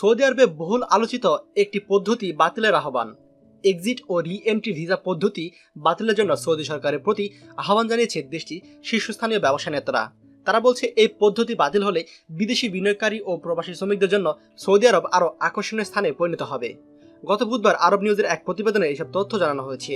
Saudi আরবে বহুল আলোচিত একটি পদ্ধতি বাতিলের আহ্বান। এক্সিট ও রি এন্ট্রি ভিসা পদ্ধতি বাতিলের জন্য সৌদি সরকারের প্রতি আহ্বান জানিয়েছে দেশটির শীর্ষস্থানীয় ব্যবসা নেতারা। তারা বলছে, এই পদ্ধতি বাতিল হলে বিদেশি বিনিয়োগকারী ও প্রবাসী শ্রমিকদের জন্য সৌদি আরব আরও আকর্ষণীয় স্থানে পরিণত হবে। গত বুধবার আরব নিউজের এক প্রতিবেদনে এসব তথ্য জানানো হয়েছে।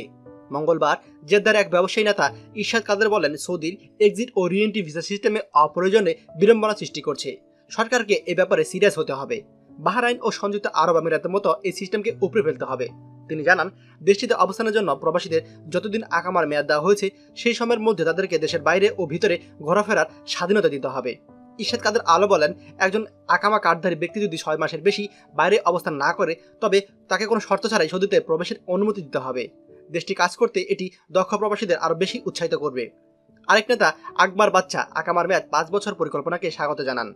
মঙ্গলবার জেদ্দার এক ব্যবসায়ী নেতা ইরশাদ কাদের বলেন, সৌদির এক্সিট ও রিএন্ট্রি ভিসা সিস্টেমে অপ্রয়োজনে বিড়ম্বনা সৃষ্টি করছে। সরকারকে এ ব্যাপারে সিরিয়াস হতে হবে। বাহরাইন ও সংযুক্ত আরব আমিরাতের মতো এই সিস্টেমকে উপরে ফেলতে হবে। তিনি জানান, দেশটিতে অবস্থানের জন্য প্রবাসীদের যতদিন আকামার মেয়াদ দেওয়া হয়েছে, সেই সময়ের মধ্যে তাদেরকে দেশের বাইরে ও ভিতরে ঘোরাফেরার স্বাধীনতা দিতে হবে। ইশাদ কাদের আলো বলেন, একজন আকামা কার্ডধারী ব্যক্তি যদি ছয় মাসের বেশি বাইরে অবস্থান না করে, তবে তাকে কোনো শর্ত ছাড়াই সৌদিতে প্রবেশের অনুমতি দিতে হবে। দেশটি কাজ করতে এটি দক্ষ প্রবাসীদের আরও বেশি উৎসাহিত করবে। আরেক নেতা আকবর বাচ্চা আকামার মেয়াদ পাঁচ বছর পরিকল্পনাকে স্বাগত জানান।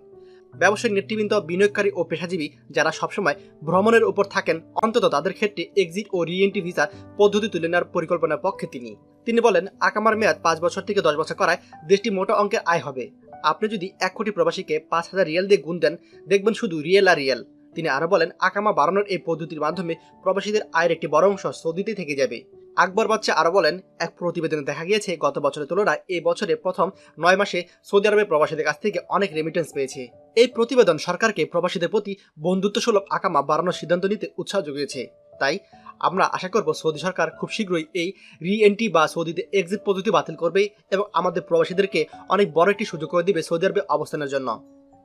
ব্যবসায়িক নেতৃবৃন্দ, বিনিয়োগকারী ও পেশাজীবী যারা সবসময় ভ্রমণের উপর থাকেন, অন্তত তাদের ক্ষেত্রে এক্সিট ও রিএন্ট্রি ভিসা পদ্ধতি তুলে নেওয়ার পরিকল্পনার পক্ষে তিনি। তিনি বলেন, আকামার মেয়াদ পাঁচ বছর থেকে দশ বছর করায় দেশটি মোটা অঙ্কের আয় হবে। আপনি যদি এক কোটি প্রবাসীকে পাঁচ হাজার রিয়েল দিয়ে গুণ দেন, দেখবেন শুধু রিয়েল আর রিয়েল। তিনি আরও বলেন, আকামা বাড়ানোর এই পদ্ধতির মাধ্যমে প্রবাসীদের আয়ের একটি বড় অংশ সৌদিতে থেকে যাবে। আকবর বাচ্চা আরও বলেন, এক প্রতিবেদনে দেখা গিয়েছে, গত বছরের তুলনায় এই বছরে প্রথম নয় মাসে সৌদি আরবের প্রবাসীদের কাছ থেকে অনেক রেমিটেন্স পেয়েছে। এই প্রতিবেদন সরকারকে প্রবাসীদের প্রতি বন্ধুত্বসুলভ আকামা বাড়ানোর সিদ্ধান্ত নিতে উৎসাহ জুগিয়েছে তাই আমরা আশা করব সৌদি সরকার খুব শীঘ্রই এই রি এন্ট্রি বা সৌদিতে এক্সিট পদ্ধতি বাতিল করবে এবং আমাদের প্রবাসীদেরকে অনেক বড় একটি সুযোগ করে দিবে সৌদি আরবে অবস্থানের জন্য।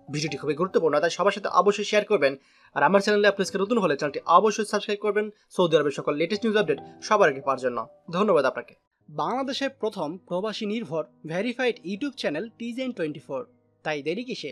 ভিডিওটি খুবই গুরুত্বপূর্ণ, তাই সবার সাথে অবশ্যই শেয়ার করবেন। আর আমার চ্যানেলে আপনি আজকে নতুন হলে চ্যানেলটি অবশ্যই সাবস্ক্রাইব করবেন। সৌদি আরবের সকল লেটেস্ট নিউজ আপডেট সবার আগে পাওয়ার জন্য। ধন্যবাদ আপনাকে। বাংলাদেশের প্রথম প্রবাসী নির্ভর ভেরিফাইড ইউটিউব চ্যানেল টিজেন টোয়েন্টি ফোর তাই দেরি কিসে